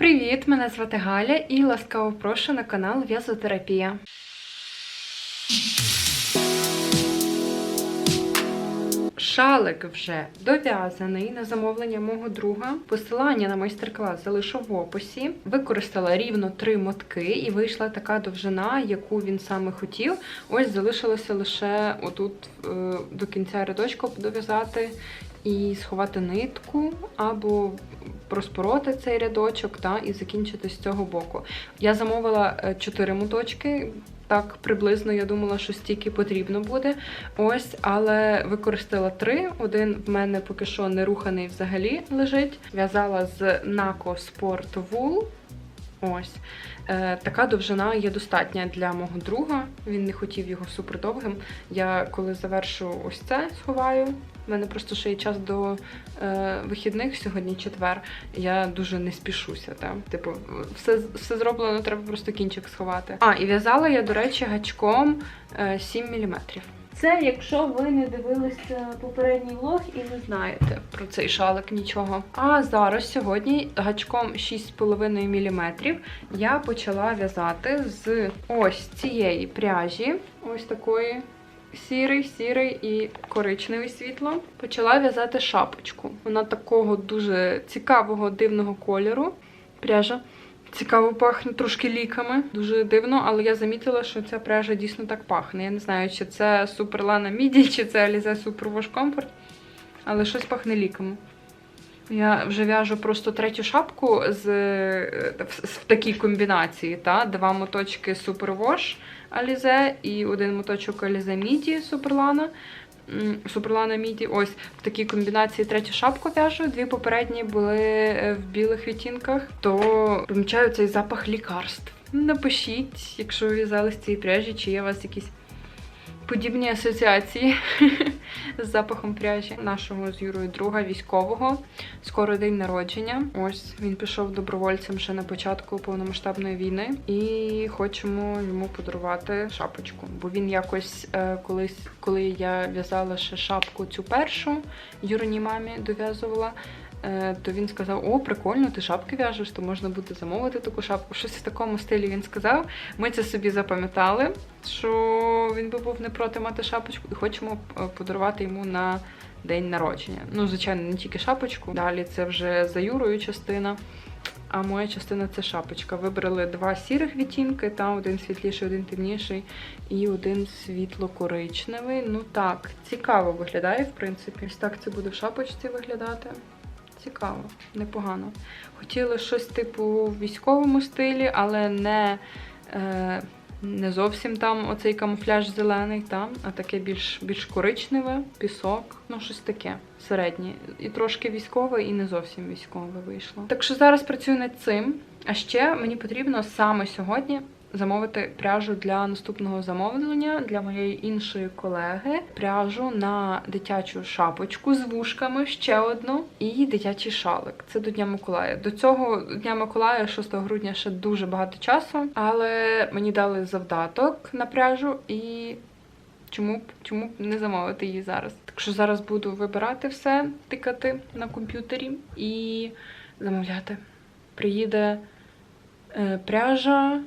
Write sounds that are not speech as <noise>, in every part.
Привіт! Мене звати Галя і ласкаво прошу на канал В'язотерапія. Шалик вже дов'язаний на замовлення мого друга. Посилання на майстер-клас залишу в описі. Використала рівно три мотки, і вийшла така довжина, яку він саме хотів. Ось залишилося лише отут е, до кінця рядочка дов'язати і сховати нитку, або розпороти цей рядочок та, і закінчити з цього боку. Я замовила 4 моточки. Так, приблизно я думала, що стільки потрібно буде. Ось, але використала три. Один в мене поки що не руханий взагалі лежить. В'язала з Naco Sport Wool. Ось. Е, така довжина є достатня для мого друга. Він не хотів його супер довгим. Я коли завершу ось це, сховаю. У мене просто ще є час до е, вихідних сьогодні четвер. Я дуже не спішуся. Там. Типу, все, все зроблено, треба просто кінчик сховати. А, і в'язала я, до речі, гачком е, 7 мм. Це якщо ви не дивилися попередній влог і не знаєте про цей шалик нічого. А зараз сьогодні гачком 6,5 мм я почала в'язати з ось цієї пряжі, ось такої. Сірий, сірий і коричневий світло. Почала в'язати шапочку. Вона такого дуже цікавого, дивного кольору. Пряжа. Цікаво пахне трошки ліками. Дуже дивно, але я замітила, що ця пряжа дійсно так пахне. Я не знаю, чи це Суперлана Міді, чи це Alize Super Wash Comfort, але щось пахне ліками. Я вже в'яжу просто третю шапку з, в, в такій комбінації. Та? Два моточки Wash Alize і один моточок Alize Midi Суперлана. Суперлана Міді. Ось в такій комбінації третю шапку в'яжу. Дві попередні були е, в білих відтінках, то помічаю цей запах лікарств. Напишіть, якщо ви в'язали з цієї пряжі, чи є у вас якісь подібні асоціації <laughs> з запахом пряжі нашого з Юрою друга військового. Скоро день народження. Ось він пішов добровольцем ще на початку повномасштабної війни, і хочемо йому подарувати шапочку. Бо він якось е, колись, коли я в'язала ще шапку цю першу Юриній мамі дов'язувала. Е, То він сказав: О, прикольно, ти шапки в'яжеш, то можна буде замовити таку шапку. Щось в такому стилі він сказав. Ми це собі запам'ятали, що він би був не проти мати шапочку, і хочемо е, подарувати йому на день народження. Ну, звичайно, не тільки шапочку. Далі це вже за Юрою частина. А моя частина це шапочка. Вибрали два сірих відтінки, та один світліший, один темніший, і один світло-коричневий. Ну так, цікаво виглядає, в принципі. Ось так це буде в шапочці виглядати. Цікаво, непогано. Хотіли щось типу в військовому стилі, але не, е, не зовсім там оцей камуфляж зелений, там, а таке більш, більш коричневе, пісок, ну щось таке середнє. І трошки військове, і не зовсім військове вийшло. Так що зараз працюю над цим. А ще мені потрібно саме сьогодні замовити пряжу для наступного замовлення для моєї іншої колеги. Пряжу на дитячу шапочку з вушками, ще одну, і дитячий шалик. Це до Дня Миколая. До цього Дня Миколая, 6 грудня, ще дуже багато часу, але мені дали завдаток на пряжу і. Чому б чому б не замовити її зараз? Так що зараз буду вибирати все, тикати на комп'ютері і замовляти. Приїде е, пряжа.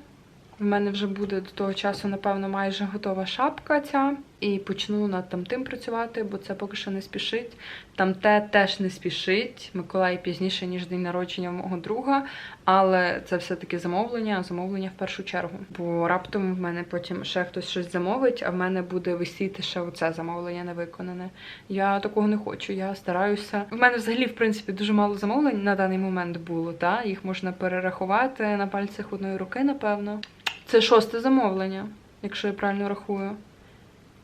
В мене вже буде до того часу, напевно, майже готова шапка ця. І почну над там тим працювати, бо це поки що не спішить. Там те теж не спішить. Миколай пізніше, ніж день народження мого друга. Але це все-таки замовлення, замовлення в першу чергу. Бо раптом в мене потім ще хтось щось замовить, а в мене буде висіти ще оце замовлення не виконане. Я такого не хочу. Я стараюся. В мене взагалі, в принципі, дуже мало замовлень на даний момент було. Та? Їх можна перерахувати на пальцях одної руки, напевно. Це шосте замовлення, якщо я правильно рахую.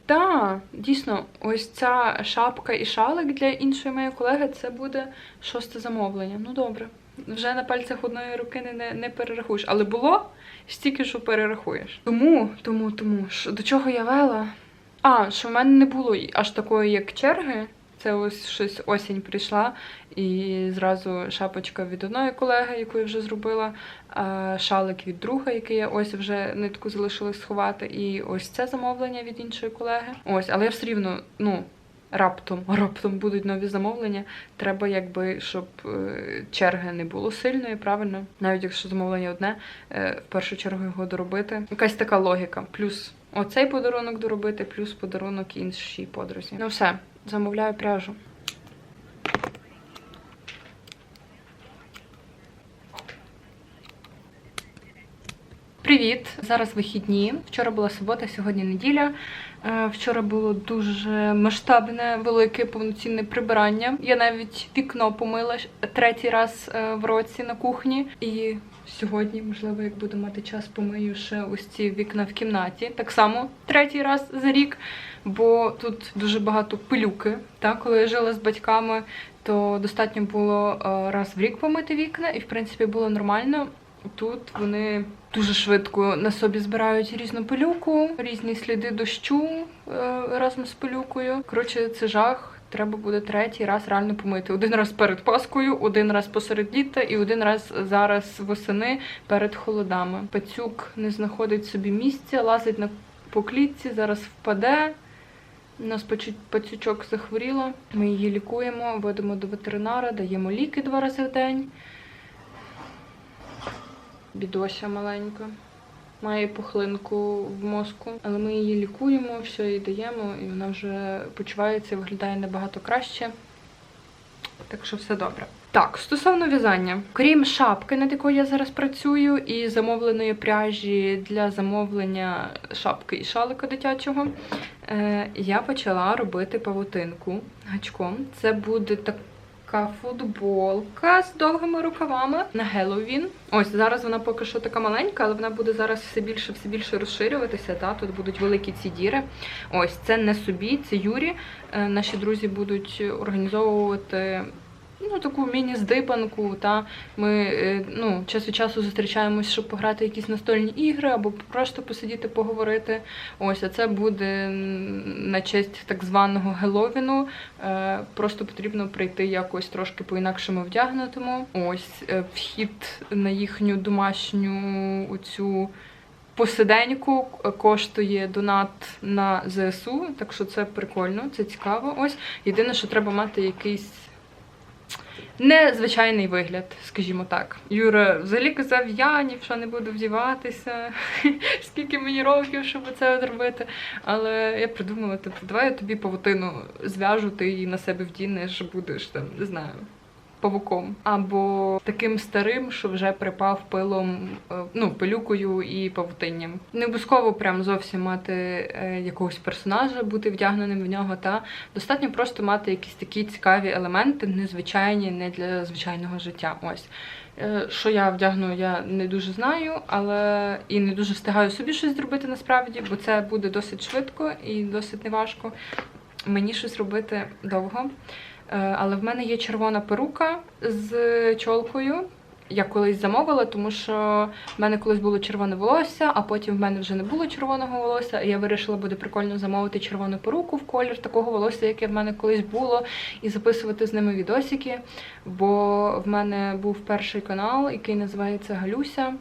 Так, дійсно, ось ця шапка і шалик для іншої моєї колеги це буде шосте замовлення. Ну добре. Вже на пальцях одної руки не, не, перерахуєш. Але було стільки, що перерахуєш. Тому, тому, тому, що, до чого я вела? А, що в мене не було аж такої, як черги. Це ось щось осінь прийшла, і зразу шапочка від одної колеги, яку я вже зробила, шалик від друга, який я ось вже нитку залишилась сховати, і ось це замовлення від іншої колеги. Ось, але я все рівно, ну. раптом, <laughs> раптом будуть нові замовлення, треба, якби, щоб е, черги не було сильної, правильно? Навіть якщо замовлення одне, е, в першу чергу його доробити. Якась така логіка. Плюс оцей подарунок доробити, плюс подарунок іншій подрузі. Ну все, замовляю пряжу. Привіт! Зараз вихідні. Вчора була субота, сьогодні неділя. Е, Вчора було дуже масштабне, велике повноцінне прибирання. Я навіть вікно помила третій раз е, в році на кухні. І сьогодні, можливо, як буду мати час, помию ще ось ці вікна в кімнаті. Так само третій раз за рік, бо тут дуже багато пилюки. Так, коли я жила з батьками, то достатньо було е, раз в рік помити вікна, і в принципі було нормально. Тут вони дуже швидко на собі збирають різну пилюку, різні сліди дощу е, разом з пилюкою. Коротше, це жах. Треба буде третій раз реально помити. Один раз перед Паскою, один раз посеред літа і один раз зараз восени перед холодами. Пацюк не знаходить собі місця, лазить на по клітці, зараз впаде. У нас пацю- пацючок захворіла. Ми її лікуємо, ведемо до ветеринара, даємо ліки два рази в день. Бідося маленька. Має пухлинку в мозку, але ми її лікуємо, все їй даємо, і вона вже почувається і виглядає набагато краще. Так що все добре. Так, стосовно в'язання, крім шапки, над якою я зараз працюю, і замовленої пряжі для замовлення шапки і шалика дитячого, е, я почала робити павутинку гачком. Це буде така футболка з довгими рукавами на Геловін. Ось зараз вона поки що така маленька, але вона буде зараз все більше все більше розширюватися. Та тут будуть великі ці діри. Ось це не собі, це Юрі. Е, Наші друзі будуть організовувати. Ну, таку міні-здипанку, та ми е, ну, час від часу зустрічаємось, щоб пограти якісь настольні ігри або просто посидіти, поговорити. Ось, а це буде на честь так званого Геловіну. Е, Просто потрібно прийти якось трошки по-інакшому вдягнутому. Ось е, вхід на їхню домашню оцю посиденьку коштує донат на ЗСУ, так що це прикольно, це цікаво. Ось єдине, що треба мати якийсь. Незвичайний вигляд, скажімо так. Юра взагалі казав, я ні в що не буду вдіватися, <laughs> скільки мені років, щоб це зробити. Але я придумала, типу, давай я тобі павутину зв'яжу, ти її на себе вдінеш, будеш там, не знаю, павуком. Або таким старим, що вже припав пилом, е, ну, пилюкою і павутинням. Не обов'язково прям зовсім мати е, якогось персонажа, бути вдягненим в нього, та достатньо просто мати якісь такі цікаві елементи, незвичайні, не для звичайного життя. Ось. Е, Що я вдягну, я не дуже знаю, але і не дуже встигаю собі щось зробити насправді, бо це буде досить швидко і досить неважко. Мені щось робити довго. Е, Але в мене є червона перука з чолкою. Я колись замовила, тому що в мене колись було червоне волосся, а потім в мене вже не було червоного волосся. І я вирішила, буде прикольно замовити червону перуку в колір такого волосся, яке в мене колись було, і записувати з ними відосики. Бо в мене був перший канал, який називається Галюся.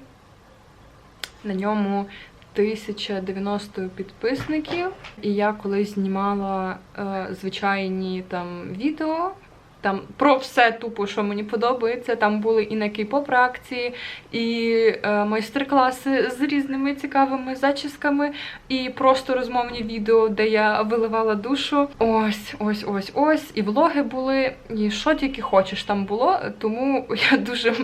На ньому 1090 підписників. І я колись знімала е, звичайні там відео. Там про все тупо, що мені подобається. Там були і на кей-поп реакції, і е, майстер-класи з різними цікавими зачісками, і просто розмовні відео, де я виливала душу. Ось, ось, ось, ось. І влоги були, і що тільки хочеш там було. Тому <laughs> я дуже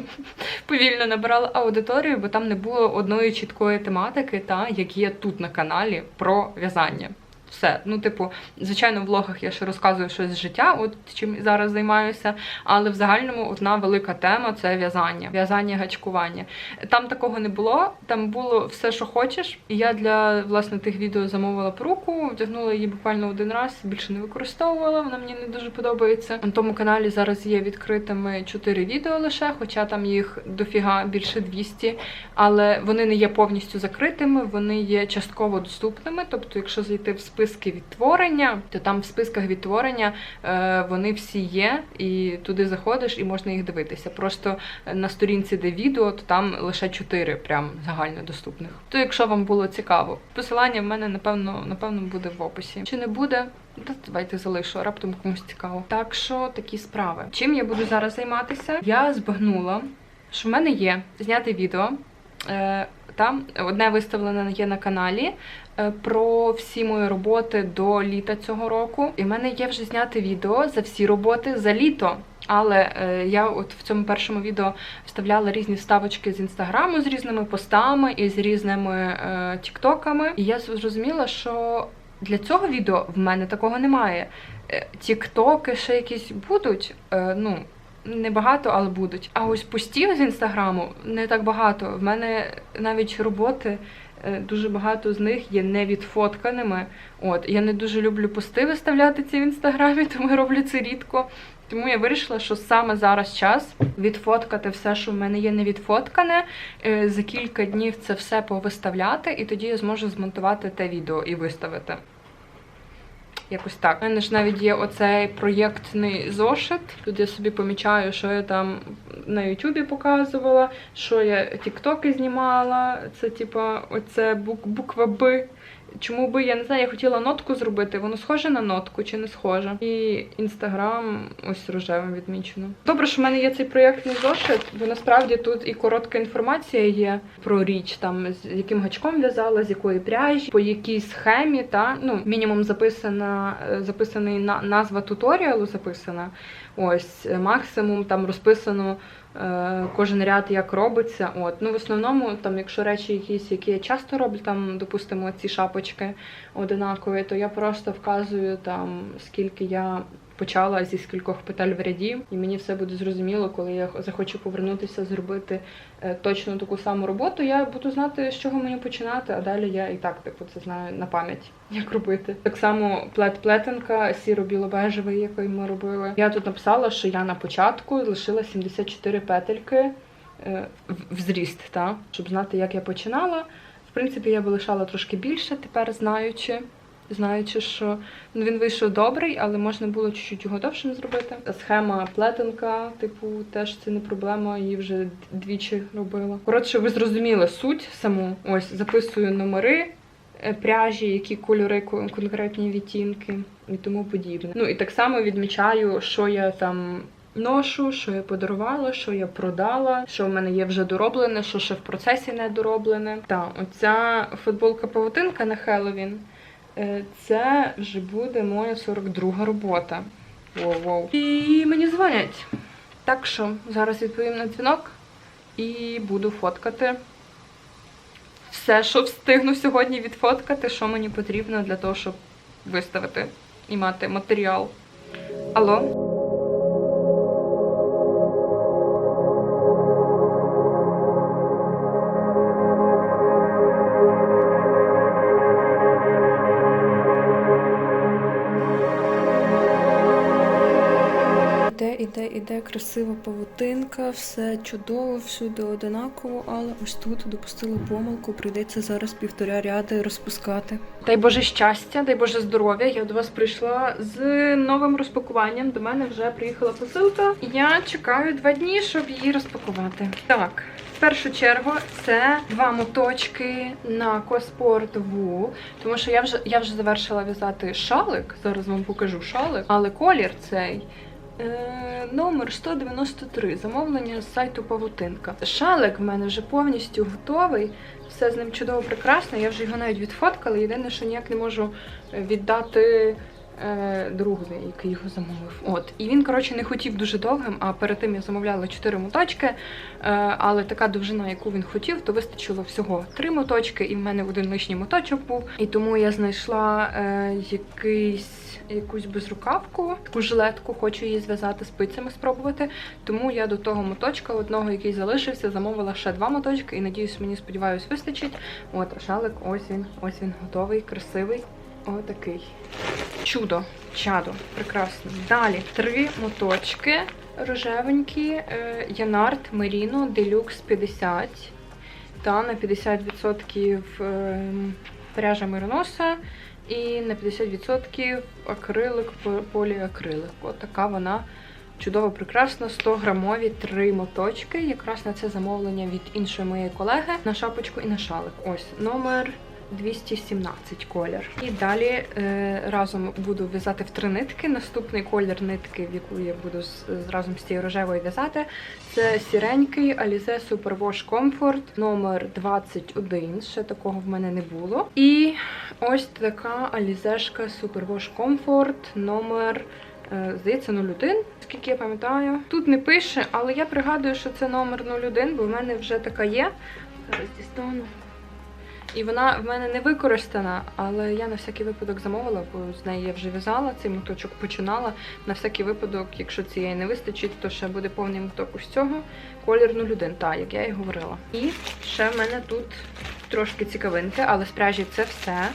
повільно набирала аудиторію, бо там не було одної чіткої тематики, та як є тут на каналі про в'язання. Все, ну, типу, звичайно, в влогах я ще розказую щось з життя, от чим зараз займаюся. Але в загальному одна велика тема це в'язання, в'язання, гачкування. Там такого не було, там було все, що хочеш. І я для власне тих відео замовила перуку, вдягнула її буквально один раз, більше не використовувала. Вона мені не дуже подобається. На тому каналі зараз є відкритими 4 відео лише, хоча там їх дофіга більше 200, але вони не є повністю закритими, вони є частково доступними. Тобто, якщо зайти в список списки відтворення, то там в списках відтворення е, вони всі є, і туди заходиш і можна їх дивитися. Просто на сторінці, де відео, то там лише чотири прям загальнодоступних. То якщо вам було цікаво, посилання в мене напевно напевно буде в описі. Чи не буде? Та давайте залишу, раптом комусь цікаво. Так що такі справи. Чим я буду зараз займатися? Я збагнула, що в мене є зняти відео. Е, Там одне виставлене є на каналі е, про всі мої роботи до літа цього року. І в мене є вже зняти відео за всі роботи за літо. Але е, я от в цьому першому відео вставляла різні вставочки з інстаграму з різними постами і з різними е, тіктоками. І я зрозуміла, що для цього відео в мене такого немає. Тіктоки ще якісь будуть. Ну, небагато, але будуть. А ось постів з інстаграму не так багато. В мене навіть роботи. е, Дуже багато з них є не відфотканими. От я не дуже люблю пости виставляти ці в інстаграмі, <laughs> тому я роблю це рідко. Тому я вирішила, що саме зараз час відфоткати все, що в мене є не відфоткане. е, За кілька днів це все повиставляти, і тоді я зможу змонтувати те відео і виставити. Якось так. У мене ж навіть є оцей проєктний зошит. Тут я собі помічаю, що я там на Ютубі показувала, що я тіктоки знімала. Це типа оце бук, буква Б. Чому би я не знаю, я хотіла нотку зробити, воно схоже на нотку чи не схоже. І інстаграм ось рожевим відмічено. Добре, що в мене є цей проєктний зошит, бо насправді тут і коротка інформація є про річ, там з яким гачком в'язала, з якої пряжі, по якій схемі, та ну мінімум записана, е, записаний на назва туторіалу записана. Ось максимум там розписано кожен ряд як робиться. От ну в основному, там, якщо речі якісь, які я часто роблю, там допустимо ці шапочки одинакові, то я просто вказую там скільки я. Почала зі скількох петель в ряді, і мені все буде зрозуміло, коли я захочу повернутися, зробити е, точно таку саму роботу. Я буду знати, з чого мені починати, а далі я і так типу це знаю на пам'ять, <laughs> як робити. Так само плет-плетенка сіро-біло-бежевий, який ми робили. Я тут написала, що я на початку лишила 74 петельки е, в- зріст, та щоб знати, як я починала. В принципі, я би лишала трошки більше, тепер знаючи. Знаючи, що він вийшов добрий, але можна було чуть-чуть його довшим зробити. Схема плетенка, типу, теж це не проблема, її вже двічі робила. Коротше, ви зрозуміли суть саму. Ось записую номери е, пряжі, які кольори, конкретні відтінки і тому подібне. Ну і так само відмічаю, що я там. Ношу, що я подарувала, що я продала, що в мене є вже дороблене, що ще в процесі не дороблене. Та оця футболка павутинка на Хеллоуін. Е, Це вже буде моя 42 робота. Воу-воу. І мені дзвонять. Так що зараз відповім на дзвінок і буду фоткати все, що встигну сьогодні відфоткати, що мені потрібно для того, щоб виставити і мати матеріал. Алло? Іде красива павутинка, все чудово, всюди одинаково, але ось тут допустила помилку, прийдеться зараз півтора ряди розпускати. Дай Боже щастя, дай Боже здоров'я. Я до вас прийшла з новим розпакуванням. До мене вже приїхала посилка. Я чекаю два дні, щоб її розпакувати. Так. В першу чергу це два моточки на Коспорт Ву, тому що я вже я вже завершила в'язати шалик. Зараз вам покажу шалик, але колір цей номер 193. Замовлення з сайту Павутинка. Шалик в мене вже повністю готовий. Все з ним чудово прекрасно. Я вже його навіть відфоткала. Єдине, що ніяк не можу е, віддати е, другові, який його замовив. От. І він, коротше, не хотів дуже довгим, а перед тим я замовляла 4 моточки. Е, але така довжина, яку він хотів, то вистачило всього 3 моточки, і в мене один лишній моточок був. І тому я знайшла е, якийсь якусь безрукавку, таку жилетку, хочу її зв'язати спицями, спробувати. Тому я до того моточка, одного, який залишився, замовила ще два моточки і надіюсь, мені сподіваюсь, вистачить. От, шалик, ось він, ось він готовий, красивий. Отакий. Чудо, чадо, прекрасно. Далі три моточки рожевенькі, Янарт Меріно Делюкс 50 та на 50% е, пряжа Мироноса І на 50% акрилик, поліакрилик. От така вона чудово прекрасна. 100 грамові три моточки. Якраз на це замовлення від іншої моєї колеги на шапочку і на шалик. Ось номер 217 колір. І далі е, разом буду в'язати в три нитки. Наступний колір нитки, в яку я буду з- разом з цією рожевою в'язати, це сіренький Alize Superwash Comfort номер 21. Ще такого в мене не було. І ось така Алізешка Superwash Comfort номер. е, Здається, 01, скільки я пам'ятаю. Тут не пише, але я пригадую, що це номер 01, бо в мене вже така є. Зараз дістану. І вона в мене не використана, але я на всякий випадок замовила, бо з неї я вже в'язала, цей моточок починала. На всякий випадок, якщо цієї не вистачить, то ще буде повний моток ось цього. Колір 01, так, як я і говорила. І ще в мене тут трошки цікавинки, але з це все.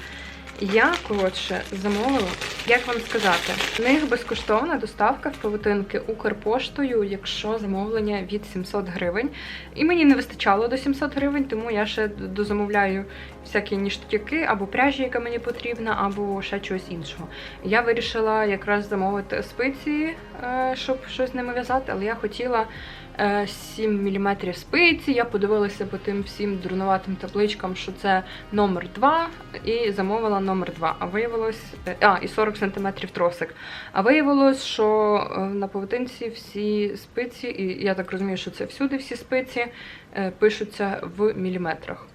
Я, коротше, замовила, як вам сказати, в них безкоштовна доставка в павутинки Укрпоштою, якщо замовлення від 700 гривень. І мені не вистачало до 700 гривень, тому я ще дозамовляю всякі ніштяки або пряжі, яка мені потрібна, або ще чогось іншого. Я вирішила якраз замовити спиці, е, щоб щось з ними в'язати, але я хотіла е, 7 мм спиці. Я подивилася по тим всім дурнуватим табличкам, що це номер 2, і замовила номер 2. А виявилось, е, а, і 40 см тросик. А виявилось, що е, на павутинці всі спиці, і я так розумію, що це всюди всі спиці пишуться в міліметрах.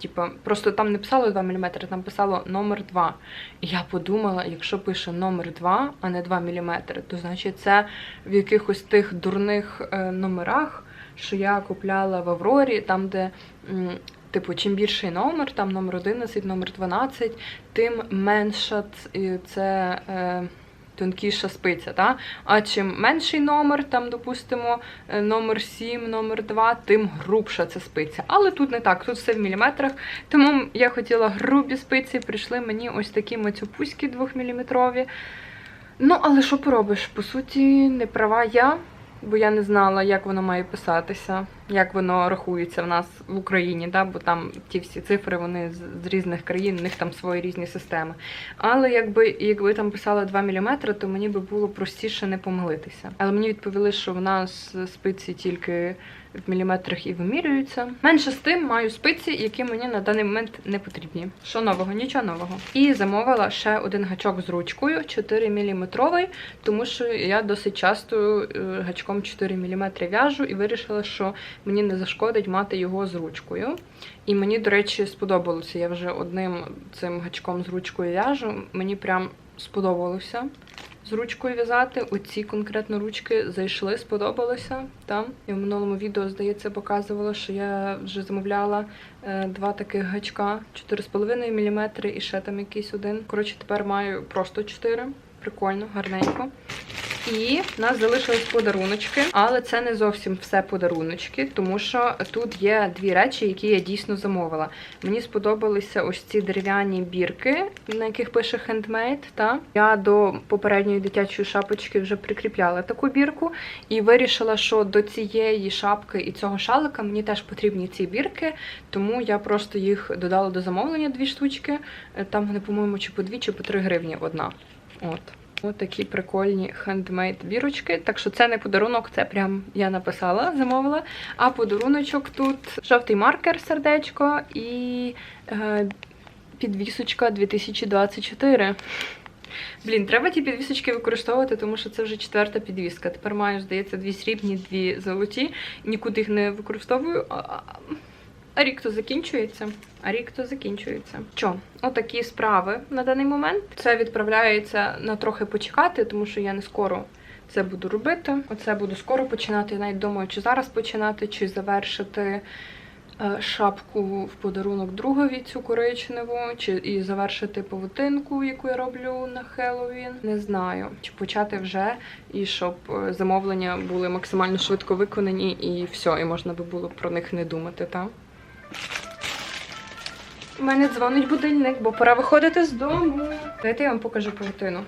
Типа, просто там не писало 2 мм, там писало номер 2. І я подумала, якщо пише номер 2, а не 2 мм, то значить це в якихось тих дурних е, номерах, що я купляла в Аврорі, там, де. Типу, чим більший номер, там номер 11, номер 12, тим менша це е, тонкіша спиця. Та? А чим менший номер, там, допустимо, е, номер 7, номер 2, тим грубша ця спиця. Але тут не так, тут все в міліметрах. Тому я хотіла грубі спиці, прийшли мені ось такі мацюпуські 2-мм. Ну, але що поробиш? По суті, не права я, бо я не знала, як воно має писатися, як воно рахується в нас в Україні, да? бо там ті всі цифри вони з, різних країн, у них там свої різні системи. Але якби, якби там писала 2 мм, то мені би було простіше не помилитися. Але мені відповіли, що в нас спиці тільки в міліметрах і вимірюються. Менше з тим маю спиці, які мені на даний момент не потрібні. Що нового? Нічого нового. І замовила ще один гачок з ручкою 4 мм, тому що я досить часто е, гачком 4 мм в'яжу і вирішила, що мені не зашкодить мати його з ручкою. І мені, до речі, сподобалося. Я вже одним цим гачком з ручкою в'яжу. Мені прям сподобалося з ручкою в'язати. Оці конкретно ручки зайшли, сподобалося. Там я в минулому відео, здається, показувала, що я вже замовляла е, два таких гачка 4,5 мм і ще там якийсь один. Коротше, тепер маю просто 4. Прикольно, гарненько. І в нас залишились подаруночки, але це не зовсім все подаруночки, тому що тут є дві речі, які я дійсно замовила. Мені сподобалися ось ці дерев'яні бірки, на яких пише handmade. Та я до попередньої дитячої шапочки вже прикріпляла таку бірку і вирішила, що до цієї шапки і цього шалика мені теж потрібні ці бірки, тому я просто їх додала до замовлення дві штучки. Е, Там вони, по-моєму, чи по дві, чи по три гривні одна. От. Ось такі прикольні хендмейд бірочки. Так що це не подарунок, це прям я написала, замовила. А подаруночок тут жовтий маркер, сердечко і е, підвісочка 2024. Блін, треба ті підвісочки використовувати, тому що це вже четверта підвіска. Тепер маю, здається, дві срібні, дві золоті. Нікуди їх не використовую. А, рік то закінчується. А рік то закінчується. Що, отакі справи на даний момент. Це відправляється на трохи почекати, тому що я не скоро це буду робити. Оце буду скоро починати. Я навіть думаю, чи зараз починати, чи завершити е, шапку в подарунок другові цю коричневу, чи і завершити павутинку, яку я роблю на Хеллоуін. Не знаю, чи почати вже, і щоб е, замовлення були максимально швидко виконані, і все, і можна би було про них не думати, так? У мене дзвонить будильник, бо пора виходити з дому. Дайте я вам покажу павутину.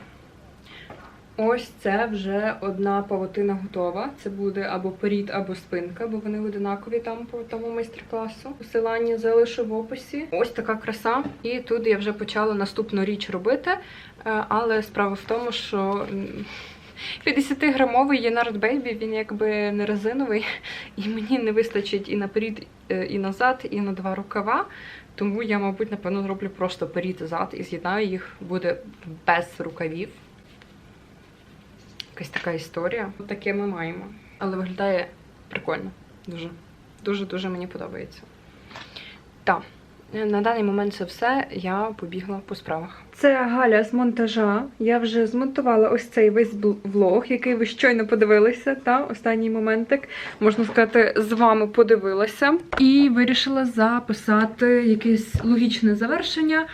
Ось це вже одна павутина готова. Це буде або перід, або спинка, бо вони одинакові там по тому майстер-класу. Посилання залишу в описі. Ось така краса. І тут я вже почала наступну річ робити. Е, Але справа в тому, що м, 50-грамовий Єнард Бейбі, він якби не резиновий, <laughs> і мені не вистачить і наперед, е, і назад, і на два рукава. Тому я, мабуть, напевно, зроблю просто перід і зад і з'єднаю їх, буде без рукавів. Якась така історія. Таке ми маємо. Але виглядає прикольно. Дуже. Дуже-дуже мені подобається. Так, на даний момент це все. Я побігла по справах. Це Галя з монтажа. Я вже змонтувала ось цей весь влог, який ви щойно подивилися. Та останній моментик, можна сказати, з вами подивилася. І вирішила записати якесь логічне завершення,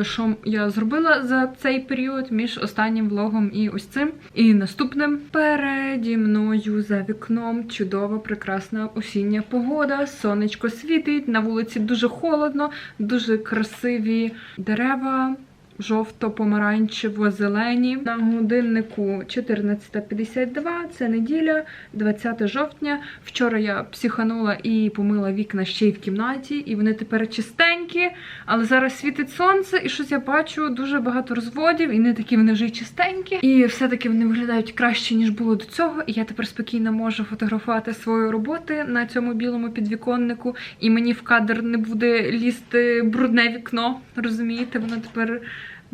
е, що я зробила за цей період між останнім влогом і ось цим. І наступним переді мною за вікном чудова, прекрасна осіння погода. Сонечко світить, на вулиці дуже холодно, дуже красиві дерева. Жовто-помаранчево-зелені. На годиннику 14.52, це неділя, 20 жовтня. Вчора я психанула і помила вікна ще й в кімнаті, і вони тепер чистенькі. Але зараз світить сонце, і щось я бачу дуже багато розводів, і не такі вони вже й чистенькі. І все-таки вони виглядають краще, ніж було до цього. І я тепер спокійно можу фотографувати свої роботи на цьому білому підвіконнику. І мені в кадр не буде лізти брудне вікно. Розумієте, воно тепер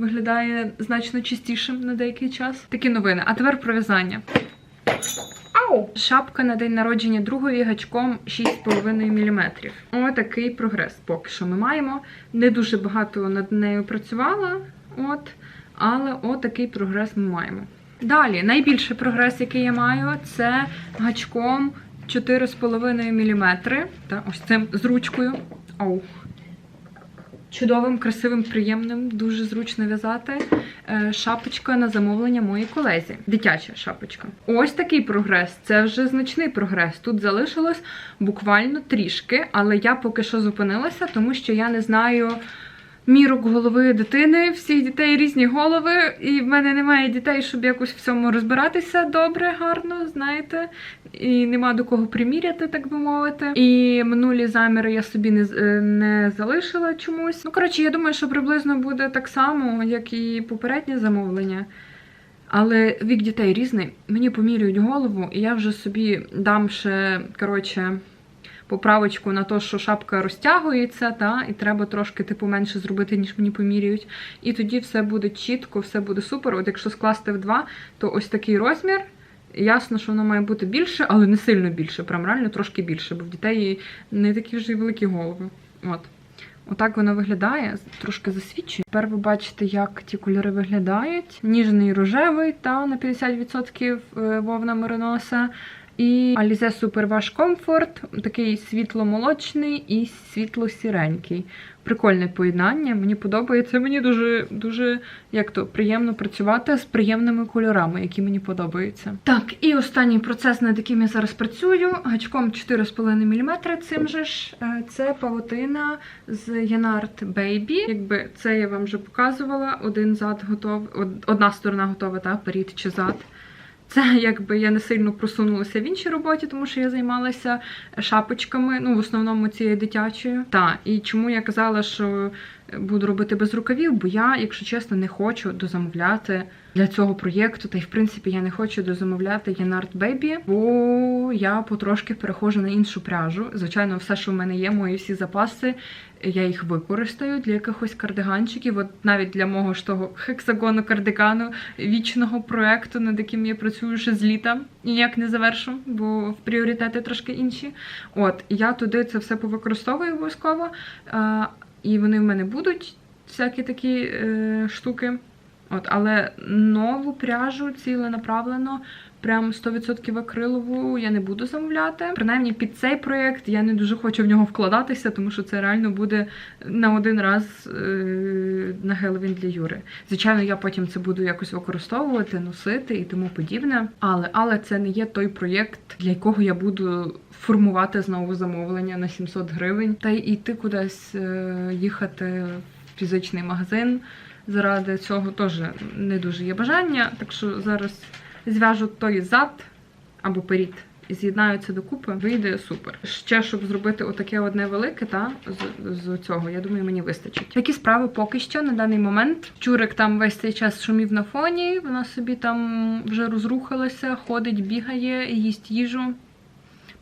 виглядає значно чистішим на деякий час. Такі новини. А тепер про в'язання. Шапка на день народження другої гачком 6,5 мм. Отакий прогрес поки що ми маємо. Не дуже багато над нею працювала, от, але отакий прогрес ми маємо. Далі, найбільший прогрес, який я маю, це гачком 4,5 мм. Та ось цим з ручкою. Оу. Чудовим, красивим, приємним, дуже зручно в'язати. Е, Шапочка на замовлення моїй колезі. Дитяча шапочка. Ось такий прогрес. Це вже значний прогрес. Тут залишилось буквально трішки, але я поки що зупинилася, тому що я не знаю мірок голови дитини. Всіх дітей різні голови, і в мене немає дітей, щоб якось в цьому розбиратися добре, гарно, знаєте. І нема до кого приміряти, так би мовити. І минулі заміри я собі не, е, не залишила чомусь. Ну, коротше, я думаю, що приблизно буде так само, як і попереднє замовлення. Але вік дітей різний. Мені поміряють голову, і я вже собі дам ще, коротше, поправочку на те, що шапка розтягується, та, і треба трошки типу менше зробити, ніж мені поміряють. І тоді все буде чітко, все буде супер. От якщо скласти в два, то ось такий розмір. Ясно, що воно має бути більше, але не сильно більше, прям реально трошки більше, бо в дітей не такі вже й великі голови. От. Отак воно виглядає, трошки засвічує. Тепер ви бачите, як ті кольори виглядають. Ніжний рожевий та на 50% е, вовна мериноса. І Alize Super Wash Comfort, такий світло-молочний і світло-сіренький. Прикольне поєднання, мені подобається. Мені дуже дуже як то приємно працювати з приємними кольорами, які мені подобаються. Так, і останній процес, над яким я зараз працюю, гачком 4,5 мм. Цим же ж е, це павутина з Янарт Baby. Якби це я вам вже показувала. Один зад готовий, одна сторона готова, та перед чи зад. Це якби я не сильно просунулася в іншій роботі, тому що я займалася шапочками, ну в основному цією дитячою. Та і чому я казала, що буду робити без рукавів, бо я, якщо чесно, не хочу дозамовляти для цього проєкту. Та й в принципі я не хочу дозамовляти Янарт Baby, бо я потрошки переходжу на іншу пряжу. Звичайно, все, що в мене є, мої всі запаси, я їх використаю для якихось кардиганчиків. От навіть для мого ж того хексагону кардигану вічного проекту, над яким я працюю ще з літа. Ніяк не завершу, бо пріоритети трошки інші. От, я туди це все повикористовую обов'язково. І вони в мене будуть, всякі такі е, штуки. От, але нову пряжу ціленаправлено, прям 100% акрилову я не буду замовляти. Принаймні під цей проєкт я не дуже хочу в нього вкладатися, тому що це реально буде на один раз е, на Геловін для Юри. Звичайно, я потім це буду якось використовувати, носити і тому подібне. Але, але це не є той проєкт, для якого я буду формувати знову замовлення на 700 гривень та й йти кудись е, їхати в фізичний магазин заради цього теж не дуже є бажання. Так що зараз зв'яжу той зад або перід і з'єднаю це докупи, вийде супер. Ще щоб зробити отаке одне велике, та з, з цього, я думаю, мені вистачить. Такі справи поки що на даний момент. Чурик там весь цей час шумів на фоні. Вона собі там вже розрухалася, ходить, бігає, їсть їжу.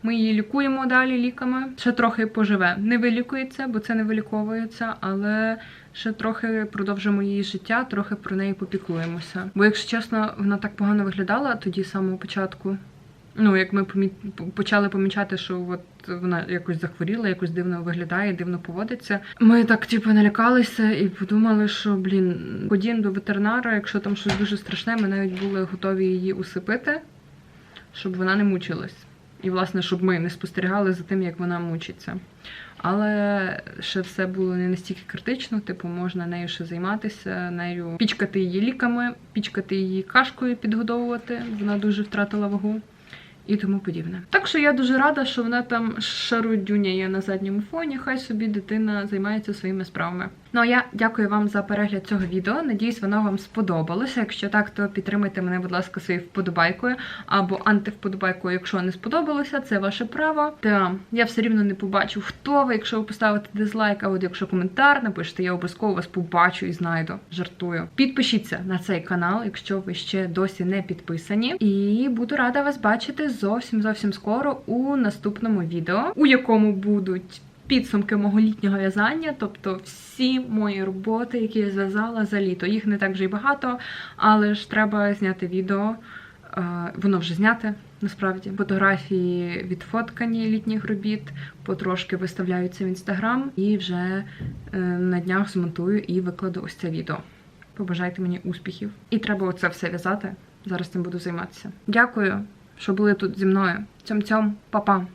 Ми її лікуємо далі ліками. Ще трохи поживе. Не вилікується, бо це не виліковується, але ще трохи продовжимо її життя, трохи про неї попіклуємося. Бо, якщо чесно, вона так погано виглядала тоді з самого початку. Ну, як ми помі... почали помічати, що от вона якось захворіла, якось дивно виглядає, дивно поводиться. Ми так, типу, налякалися і подумали, що блін, ходім до ветеринара, якщо там щось дуже страшне, ми навіть були готові її усипити, щоб вона не мучилась. І, власне, щоб ми не спостерігали за тим, як вона мучиться. Але ще все було не настільки критично, типу, можна нею ще займатися, нею пічкати її ліками, пічкати її кашкою, підгодовувати. Вона дуже втратила вагу і тому подібне. Так що я дуже рада, що вона там шарудюняє на задньому фоні. Хай собі дитина займається своїми справами. Ну а я дякую вам за перегляд цього відео. Надіюсь, воно вам сподобалося. Якщо так, то підтримайте мене, будь ласка, своєю вподобайкою або антивподобайкою, якщо не сподобалося, це ваше право. Та я все рівно не побачу, хто ви, якщо ви поставите дизлайк, а от якщо коментар напишете, я обов'язково вас побачу і знайду. Жартую. Підпишіться на цей канал, якщо ви ще досі не підписані. І буду рада вас бачити зовсім зовсім скоро у наступному відео, у якому будуть. Підсумки мого літнього в'язання, тобто всі мої роботи, які я зв'язала за літо. Їх не так вже й багато, але ж треба зняти відео. Е, Воно вже зняте, насправді. Фотографії відфоткані літніх робіт, потрошки виставляються в інстаграм, і вже е, на днях змонтую і викладу ось це відео. Побажайте мені успіхів. І треба оце все в'язати. Зараз цим буду займатися. Дякую, що були тут зі мною. Цьом-цьом, па-па!